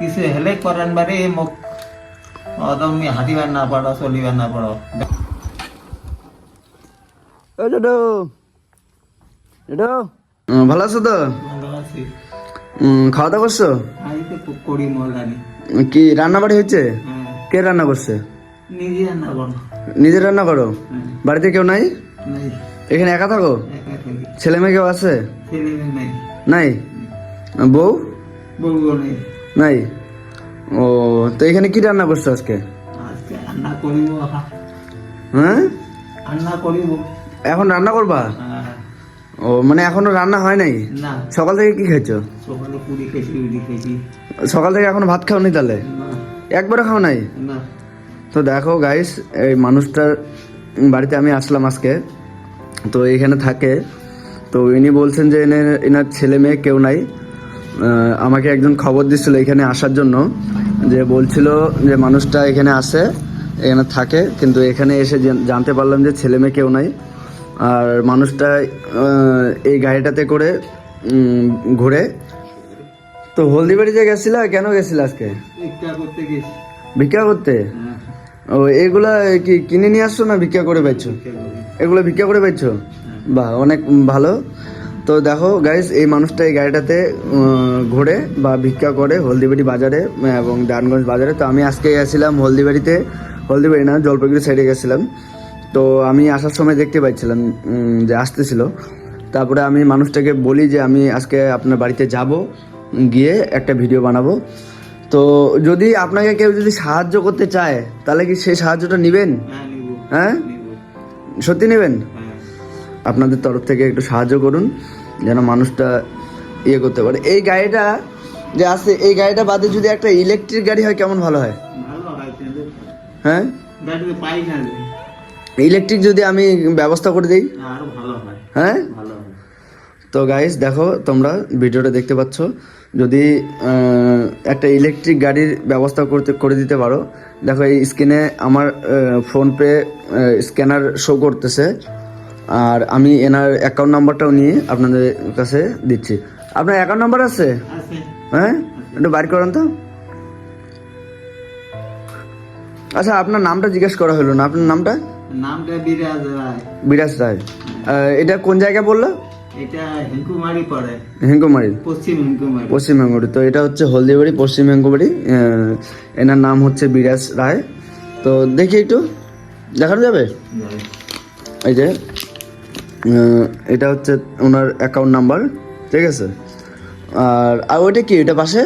কিছু হেলে করেন বারে মোক তুমি হাঁটিবার না পারো চলিবার না পারো ও ভালো আছো তো ভালো আছি। খাওয়া দাওয়া করছ করি মহলানি কি রান্না বাড়ি হ্যাঁ কে রান্না করছে নিজে রান্না করো নিজে রান্না করো বাড়িতে কেউ নাই? নাই। এখানে একা থাকো? ছেলে মেয়ে কেউ আছে? নাই। নাই? বউ নেই। নাই? ও তো এখানে কি রান্না করছ আজকে? আজকে রান্না করিব হ্যাঁ? রান্না করিব। এখন রান্না করবা? হ্যাঁ। ও মানে এখনও রান্না হয় নাই? না। সকাল থেকে কি খাইছো? সকালে পুরি খেয়েছি খেয়েছি সকাল থেকে এখনও ভাত খাওনি তাহলে? একবারও খাও নাই? না। তো দেখো গাইস এই মানুষটার বাড়িতে আমি আসলাম আজকে। তো এখানে থাকে। তো ইনি বলছেন যে এনে এনার ছেলে মেয়ে কেউ নাই। আমাকে একজন খবর দিচ্ছিল এখানে আসার জন্য যে বলছিল যে মানুষটা এখানে আসে এখানে থাকে কিন্তু এখানে এসে জানতে পারলাম যে ছেলে মেয়ে কেউ নাই। আর মানুষটা এই গাড়িটাতে করে ঘুরে। তো হলদিবাড়ি যে গেছিল কেন গেছিল আজকে? ভিক্ষা করতে হ্যাঁ। ও এগুলা কি কিনে নিয়ে আসছো না ভিক্ষা করে পাইছো? এগুলো ভিক্ষা করে পাইছো? বাহ অনেক ভালো। তো দেখো গাইস এই মানুষটা এই গাড়িটাতে ঘোরে বা ভিক্ষা করে হলদিবাড়ি বাজারে এবং ডানগঞ্জ বাজারে। তো আমি আজকে গেছিলাম হলদিবাড়িতে হলদিবাড়ি না জলপাইগুড়ি সাইডে গেছিলাম। তো আমি আসার সময় দেখতে পাচ্ছিলাম যে আসতেছিল। তারপরে আমি মানুষটাকে বলি যে আমি আজকে আপনার বাড়িতে যাব গিয়ে একটা ভিডিও বানাবো। তো যদি আপনাকে কেউ যদি সাহায্য করতে চায় তাহলে কি সেই সাহায্যটা নেবেন? হ্যাঁ হ্যাঁ? সত্যি নেবেন? হ্যাঁ। আপনাদের তরফ থেকে একটু সাহায্য করুন। যেন মানুষটা ইয়ে করতে পারে। এই গাড়িটা যে আছে এই গাড়িটা বাদে যদি একটা ইলেকট্রিক গাড়ি হয়, কেমন ভালো হয়? হয়। ইলেকট্রিক যদি আমি ব্যবস্থা করে দিই? হ্যাঁ? তো গাইস দেখো, তোমরা ভিডিওটা দেখতে পাচ্ছ। যদি একটা ইলেকট্রিক গাড়ির ব্যবস্থা করতে, করে দিতে পারো। দেখো, এই স্ক্রিনে আমার ফোনপে স্ক্যানার শো করতেছে। আর আমি এনার অ্যাকাউন্ট নাম্বারটাও নিয়ে আপনাদের কাছে দিচ্ছি। আপনার অ্যাকাউন্ট নাম্বার আছে? হ্যাঁ? একটু বাইর করেন তো। আচ্ছা আপনার নামটা জিজ্ঞেস করা হলো না। আপনার নামটা? নামটা বিরাজ রায়। বিরাজ রায়। এটা কোন জায়গায় বলল? এটা হিঙ্কুমারি পড়ে। হিঙ্কুমারি পশ্চিম হিঙ্কুমারি তো এটা হচ্ছে হলদিবাড়ি পশ্চিমবঙ্গবাড়ি এনার নাম হচ্ছে বিরাজ রায়। তো দেখি একটু। দেখানো যাবে। এই যে এটা হচ্ছে ওনার অ্যাকাউন্ট নাম্বার ঠিক আছে? আর ওইটা কি এটা পাশে?